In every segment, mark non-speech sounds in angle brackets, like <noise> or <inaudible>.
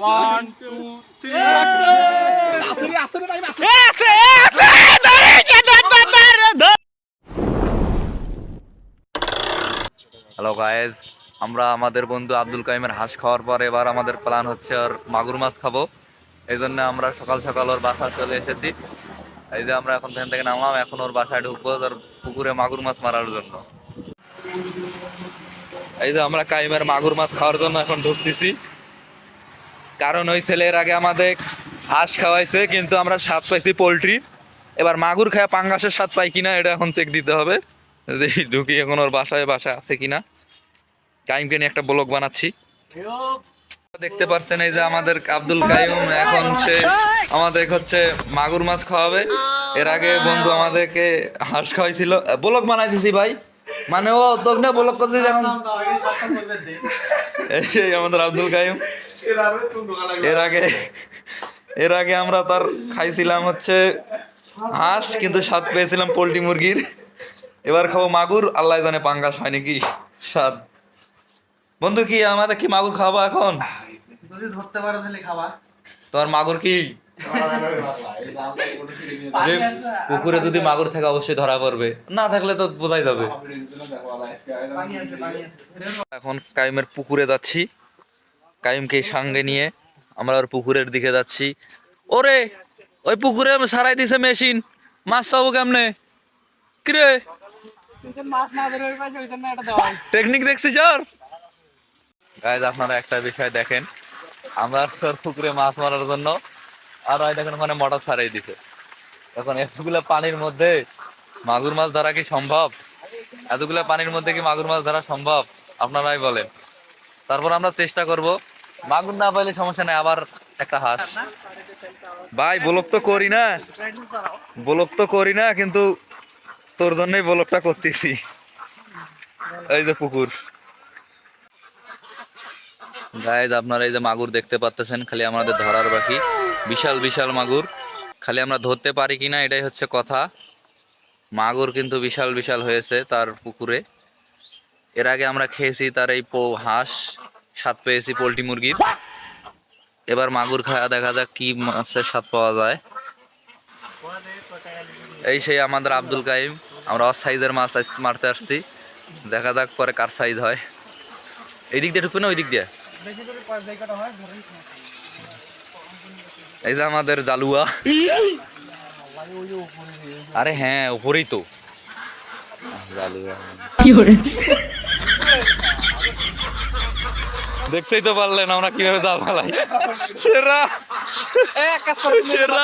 One two three আসলে আসলে ভাই আসলে হ্যালো গায়েস আমরা আমাদের বন্ধু আব্দুল কাইমের হাঁস খাওয়ার পর এবার আমাদের প্ল্যান হচ্ছে ওর মাগুর মাছ খাব এই জন্য আমরা সকাল সকাল ওর বাসায় চলে এসেছি এই যে আমরা এখন ট্রেন থেকে নামলাম এখন ওর বাসায় ঢুকবো ওর পুকুরে মাগুর মাছ মারার জন্য এই যে আমরা কাইমের মাগুর মাছ খাওয়ার জন্য এখন ঢুকতেছি কারণ ওই ছেলের আগে আমাদের হাঁস খাওয়াইছে, কিন্তু আমরা স্বাদ পাইছি পোলট্রি। এবার মাগুর খায় পাঙ্গাসের স্বাদ পাই কিনা, এটা এখন চেক দিতে হবে। দেখি ঢুকি এখন ওর বাসায় বাসা আছে কিনা। কাইমকে নিয়ে একটা ব্লগ বানাচ্ছি। দেখতে পাচ্ছেন এই যে আমাদের আব্দুল কাইম, এখন সে আমাদের হচ্ছে মাগুর মাছ খাওয়াবে। এর আগে বন্ধু আমাদেরকে হাঁস খাওয়াইছিল। ব্লগ বানাই দিছি ভাই। মানে ও না ব্লগ করতে এখন এই আমাদের আব্দুল কাইম। এর আগে এর আগে আমরা তার খাইছিলাম হচ্ছে হাঁস কিন্তু স্বাদ পেয়েছিলাম পোলট্রি মুরগির। এবার খাব মাগুর আল্লাহ জানে পাঙ্গাস হয় নাকি স্বাদ। বন্ধু কি আমাদের কি মাগুর খাওয়াবো এখন? যদি ধরতে পারো তাহলে খাবা। তোমার মাগুর কি? যে পুকুরে যদি মাগুর থাকে অবশ্যই ধরা পড়বে। না থাকলে তো বোঝাই যাবে। এখন কাইমের পুকুরে যাচ্ছি। কাইমকে সঙ্গে নিয়ে আমরা ওর পুকুরের দিকে যাচ্ছি। ওরে ওই পুকুরে সারাই দিছে মেশিন। মাছ পাবো কেমনে? কিরে? টেকনিক দেখছিস ওর গাইজ আপনারা একটা বিষয় দেখেন। আমরা পুকুরে মাছ মারার জন্য আর ওই দেখেন ওখানে মোটর ছাড়াই দিছে। এখন এতগুলো পানির মধ্যে মাগুর মাছ ধরা কি সম্ভব? এতগুলো পানির মধ্যে কি মাগুর মাছ ধরা সম্ভব? আপনারাই বলেন। তারপর আমরা চেষ্টা করব মাগুর না পাইলে সমস্যা নাই আবার একটা হাঁস। ভাই ব্লক তো করি না। ব্লক তো করি না কিন্তু তোর জন্যই ব্লকটা করতেছি। এই যে পুকুর। গাইজ আপনারা এই যে মাগুর দেখতে পাচ্তেছেন খালি আমাদের ধরার বাকি। বিশাল বিশাল মাগুর। খালি আমরা ধরতে পারি কি না এটাই হচ্ছে কথা। মাগুর কিন্তু বিশাল বিশাল হয়েছে তার পুকুরে। এর আগে আমরা খেয়েছি তার এই পো হাঁস। স্বাদ পেয়েছি পোলট্রি মুরগির। এবার মাগুর খাওয়া দেখা যাক কি মাছের স্বাদ পাওয়া যায়। এই সেই আমাদের আব্দুল কাইম। আমরা অস সাইজের মাছ মারতে আসছি। দেখা যাক পরে কার সাইজ হয়। এই দিক দিয়ে ঢুকবে না ওই দিক দিয়ে? এই যে আমাদের জালুয়া। আরে হ্যাঁ উপরেই তো। জালুয়া। দেখতেই তো পারলেন আমরা কীভাবে জাল ফেলাই। সেরা। এক কাজ করো সেরা।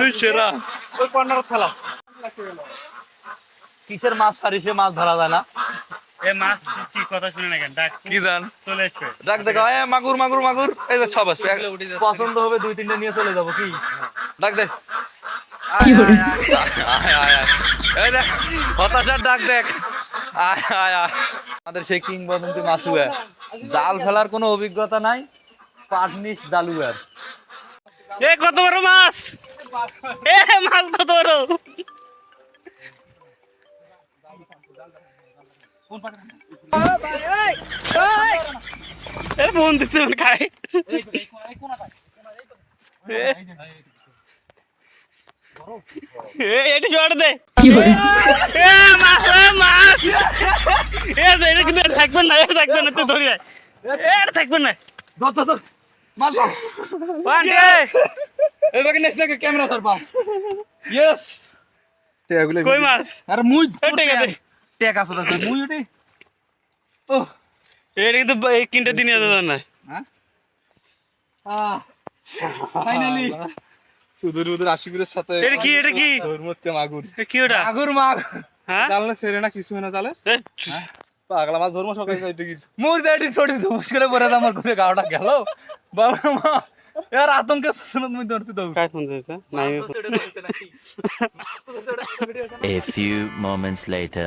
তুই সেরা। ওই কর্নার খেলা। কিসের মাছ ছাড়িছে মাছ ধরা যায় না। এ মাছ কি কথা শুনে না কেন? ডাক কি জান? চলে ডাক দেখো এ মাগুর মাগুর মাগুর। এই যে সব আসবে পছন্দ হবে দুই তিনটে নিয়ে চলে যাব কি? ডাক দেখ। আয় আয় আয়। এই দেখ হতাশার ডাক দেখ। আয় আয় আয়। আমাদের সেই কিংবদন্তি মাসুয়া। জাল ফেলার কোনো অভিজ্ঞতা নাই পাটনিস জালুয়ার। এ কত বড় মাছ? এ মাছ কত বড় এ বোন দিচ্ছে মানে খাই এটা শর্ট দে। এ মাছ এ মাছ এ এটা কিন্তু থাকবে না এটা থাকবে না তুই ধরি। এ এটা থাকবে না। ওয়ান এবারে নেক্সট লাগে ক্যামেরা ধরবা। ইয়েস কই মাছ? আরে মুই ঠিক আছে টেক আছে তো মুই উঠি ও এটা কিন্তু তিনটা দিনে যেত না। আহ ফাইনালি উদুর উদুর আশিকুরের সাথে এটা কি এটা কি? ধর্মতে মাগুর। কি ওটা? মাগুর মাগ। হ্যাঁ? জানলে সেরে না কিছু না তাহলে হ্যাঁ? পাগলা মাছ ধর্ম সকালে সাইডে কিছু মুখ সাইডে ছোটি ধুমস করে পরে আমার ঘুরে গাওটা গেল। বাবা মা এর আতঙ্কে শাসন তুমি ধরতে দাও। কাই ফোন দিতে নাই এ ফিউ মোমেন্টস লেটার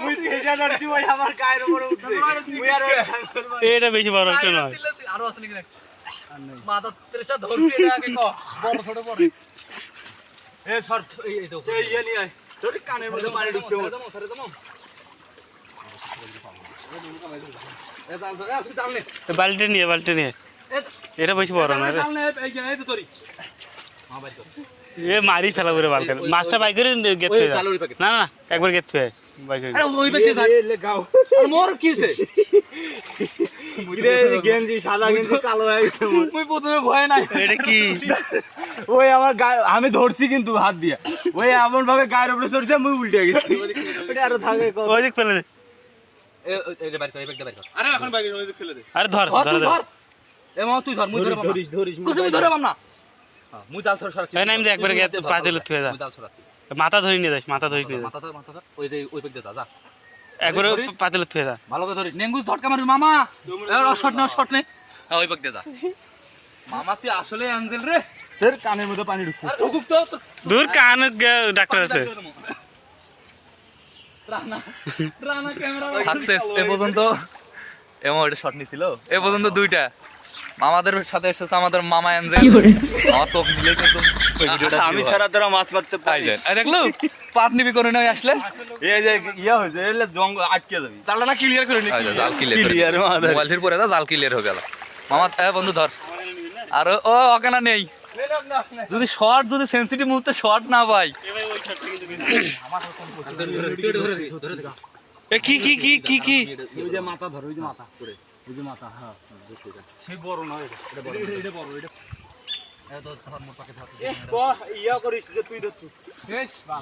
মুই তেজা নাচি ভাই আমার গায়ের উপরে উঠছে। এটা বেশি বড় একটা নয়। আরও আছে নাকি মাথা তেরেসা ধরতে আগে ক? বড় ছোট বড় এ সর এই এই তো এই ইয়ে নিয়ে আয় তোর কানের মধ্যে পানি ঢুকছে মোর। বালতি নিয়ে বালতি নিয়ে। এটা বেশি বড় না এ মারি ফেলা করে বালতি। মাছটা বাই করে গেত হয়ে। না না একবার গেত হয়ে বাই করে ওই যায় এলে গাও। আর মোর কি হইছে? গেঞ্জি সাদা গেঞ্জি কালো হয়ে গেছে মুই প্রথমে ভয় নাই। এটা কি? ওই আমার গায়ে আমি ধরছি কিন্তু হাত দিয়ে। ওই এমন ভাবে গায়ের উপরে চড়ছে আমি উল্টে গেছি। ওটা আরও থাকে ওই দিক ফেলে দে। এ এই বাইর কর এই ব্যাগটা বাইর কর আরে এখন বাইরে ওই ফেলে দে। আরে ধর ধর ধর তুই ধর। ধর। এ মা তুই ধর মুই ধরে ধরিস ধরিস ধরিস ধরে না। হ্যাঁ, মুই জাল ধরে সরাচ্ছি। না, আমি যে পা দিলে থুয়ে যা। মুই জাল সরাচ্ছি। মাথা ধরে নিয়ে যাস মাথা ধরে নিয়ে যাস। মাথা ধর মাথা ধর। ওই যে ওই পেক দে যা যা। একবারে? পাতিলে থুয়ে যা। ভালো করে ধরিস। নেঙ্গুস ঝটকা মারবি মামা। শট নে শট নে। হ্যাঁ ওই পেক দে যা। মামা তুই আসলে অ্যাঞ্জেল রে। তোর কানের মধ্যে পানি ঢুকছে। আর হুকুক তো দূর কান ডাক্তার আছে। রানা রানা ক্যামেরা সাকসেস এ পর্যন্ত এমন এটা শট নিছিল। এ পর্যন্ত দুইটা। মামাদের সাথে এসেছে আমাদের মামা এনজেল আমার তো মিলে কিন্তু আমি ছাড়া তোরা মাছ মারতে পাই যায় দেখল পাটনিবি করে নয় আসলে। এই যে ইয়া হয়েছে এলে জঙ্গল আটকে যাবি। জালটা না ক্লিয়ার করে নি। জাল ক্লিয়ার Clear মাথা। মোবাইল ঠিক পরে জাল ক্লিয়ার হয়ে গেল। মামা বন্ধু ধর। আর ও ওকে না নেই। যদি শর্ট যদি সেন্সিটিভ মুহূর্তে শর্ট না পাই। এ কি কি কি কি কি? ওই যে মাথা ধর ওই যে মাথা। করে ওই যে মাথা হ্যাঁ সেই বড় নয় এটা। এটা বড় এটা বড় এটা ইয়া করিস যে তুই ধরছু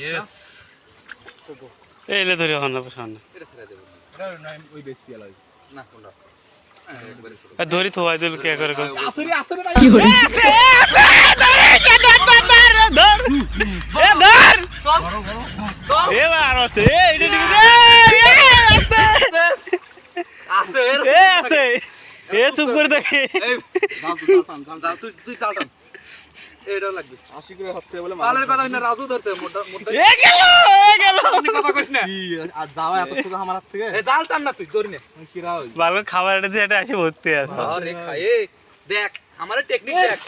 ইয়েস এই এলে ধরি এখন না সামনে ওই বেশি পেলা না কোনটা আর ধরি থোয়াই দিল কে করে আসরে আসরে আছে এ চুপ করে দেখে তুই তুই তুই জাল টান এটা লাগবে। আশি করে হাতে বলে পালের কথা না রাজু ধরছে মোটা মোটা এ গেল এ গেল। আপনি কথা কইস না। আর যাওয়া এত সুযোগ আমার হাত থেকে? এ জাল টান না তুই ধরি খাবার এটা দিয়ে এটা ভর্তি আছে। আরে খাই দেখ আমার টেকনিক দেখ।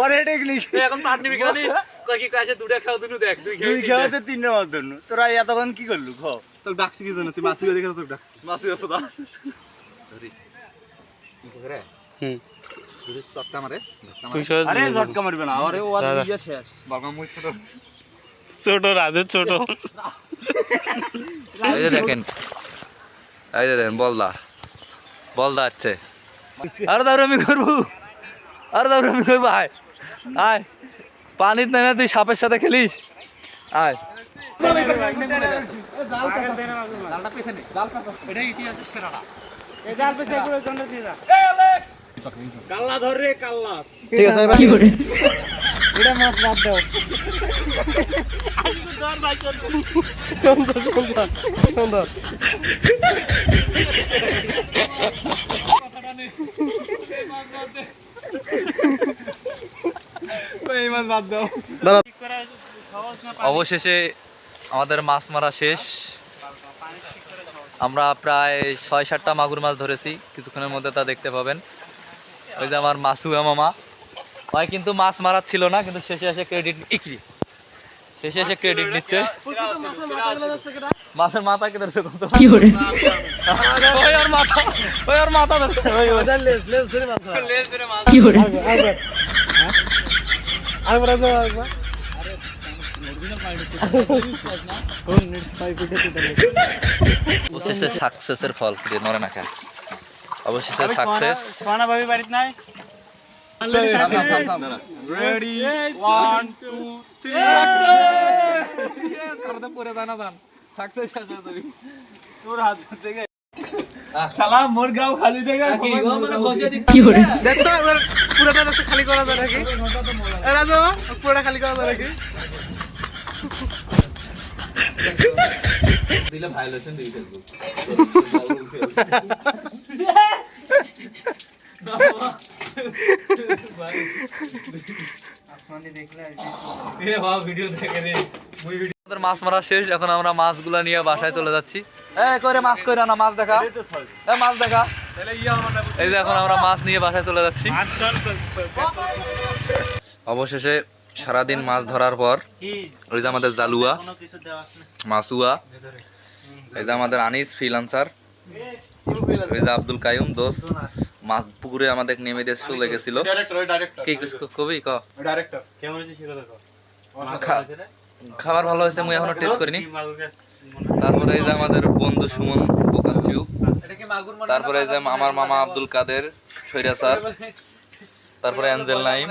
ওরে টেকনিক এখন পাট নিবি কেন কয় কি কাছে দুটা খাও দুনু দেখ দুই দুই খেয়ে খেয়াতে তিনটা মাছ ধরনু। তোরা এতক্ষণ কি করলু খ? তোর ডাকছি কি জানো তুই মাছ দেখে তোর ডাকছি। মাসি আছে দা ধরি। কি করে? হুম। যদি চটকা মারে তুই সব আরে ঝটকা মারবে না আরে ও আর ইয়া শেষ। বাবা মুই ছোট। ছোট রাজু ছোট। <laughs> এই যে দেখেন এই যে দেখেন বলদা। বলদা আরে দাঁড়ো আমি করব। আরে দাঁড়ো আমি করব আয়। আয়। পানির নেমে তুই সাপের সাথে খেলিস। আয়। জাল কাল্লা ধর রে কাল্লা। এই মাছ বাদ দাও। অবশেষে আমাদের মাছ মারা শেষ। আমরা প্রায় ছয় সাতটা মাগুর মাছ ধরেছি কিছুক্ষণের মধ্যে তা দেখতে পাবেন। ওই যে আমার মাসুয়া মামা। ভাই কিন্তু মাছ মারার ছিল না কিন্তু শেষে এসে ক্রেডিট ইকরি। শেষে এসে ক্রেডিট নিচ্ছে। মাছের মাথা কে ধরছে কত? ওই আর মাথা ওই আর মাথা ধরছে। ওই ওই। লেস লেস ধরে মাথা। লেজ ধরে মাছ আরেকবার যাও আরেকবার। অবশেষে সাকসেসের ফল ফিরে নরে না খায় অবশেষে সাকসেস সোনা ভাবি বাড়িতে নাই? রেডি ওয়ান টু থ্রি কারণে পরে জানা জান সাকসেস হয়ে যাবে। তোর হাত থেকে শালা মোর গাও খালি থেকে কি গো মানে বসে দিচ্ছি। দেখ তো পুরোটা দেখতে খালি করা যায় নাকি? রাজু পুরোটা খালি করা যায় নাকি? দিলে ভাইলেশন দিই ফেসবুক <laughs> এ বাবা ভিডিও দেখে রে মুই ভিডিও আমাদের মাছ মারা শেষ এখন আমরা মাছগুলা নিয়ে বাসায় চলে যাচ্ছি। করে মাছ কইরা না মাছ দেখা। মাছ দেখা। এই যে এখন আমরা মাছ নিয়ে বাসায় চলে যাচ্ছি। অবশেষে সারাদিন মাছ ধরার পর ওই যে আমাদের জালুয়া মাসুয়া এই যে আমাদের আনিস ফ্রিলান্সার যে আব্দুল কাইম দোষ মাছ পুকুরে আমাদের নেমে দিয়ে চলে গেছিল। কি কবি ক? খাবার ভালো হয়েছে মুই এখনও টেস্ট করিনি। তারপরে এই যে আমাদের বন্ধু সুমন বোকাচিউ তারপরে এই যে আমার মামা আব্দুল কাদের সৈরা স্যার। তারপরে অ্যাঞ্জেল নাইম।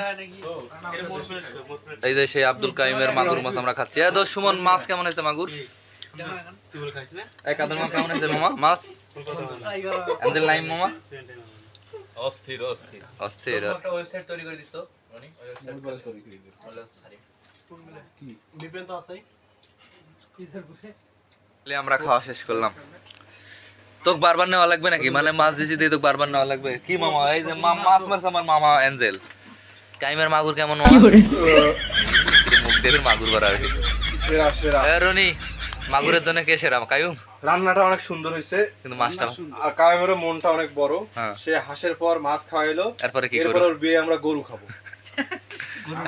এই যে সেই আব্দুল কাইমের মাগুর মাছ আমরা খাচ্ছি। এ দোষ সুমন মাছ কেমন হয়েছে মাগুর? এই কাদের মাছ কেমন হয়েছে মামা? মাছ? অ্যাঞ্জেল নাইম মামা? অস্থির অস্থির অস্থির একটা ওয়েবসাইট তৈরি করে দিস তো রনি আমরা খাওয়া শেষ করলাম তোকে বারবার নেওয়া লাগবে নাকি মানে মাছ দিছি দিয়ে তোকে বারবার নেওয়া লাগবে কি মামা এই যে মাছ মারছে আমার মামা অ্যাঞ্জেল কাইমের মাগুর কেমন মামা মুখ দেবের মাগুর করা আর কি সেরা সেরা রনি মাগুরের জন্য কে সেরা? কায়ুম? রান্নাটা অনেক সুন্দর হয়েছে। কিন্তু মাছটা আর কায়েমেরও মনটা অনেক বড়। হ্যাঁ। সে হাঁসের পর মাছ খাওয়াইলো। এরপরে কি এরপর বিয়ে আমরা গরু খাব।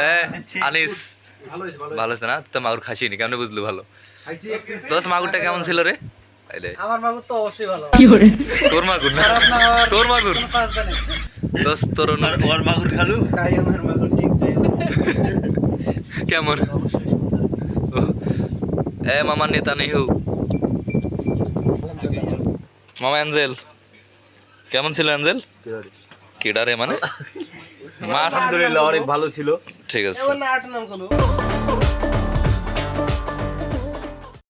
এ, <laughs> আনিস। ভালো হয়েছে না? তো মাগুর খাসিনি কেমন বুঝলু ভালো? দোষ মাগুরটা কেমন ছিল রে? আমার মাগুর তো অবশ্যই ভালো। তোর মাগুর না? তোর মাগুর? দোষ তোর ওর মাগুর খালু? আমার মাগুর ঠিক কেমন? এ মামার নেতা নেহু মামা অ্যাঞ্জেল কেমন ছিল অ্যাঞ্জেল? কেডারে। মানে? আলহামদুলিল্লাহ অনেক ভালো ছিল। ঠিক আছে। আট নাম করল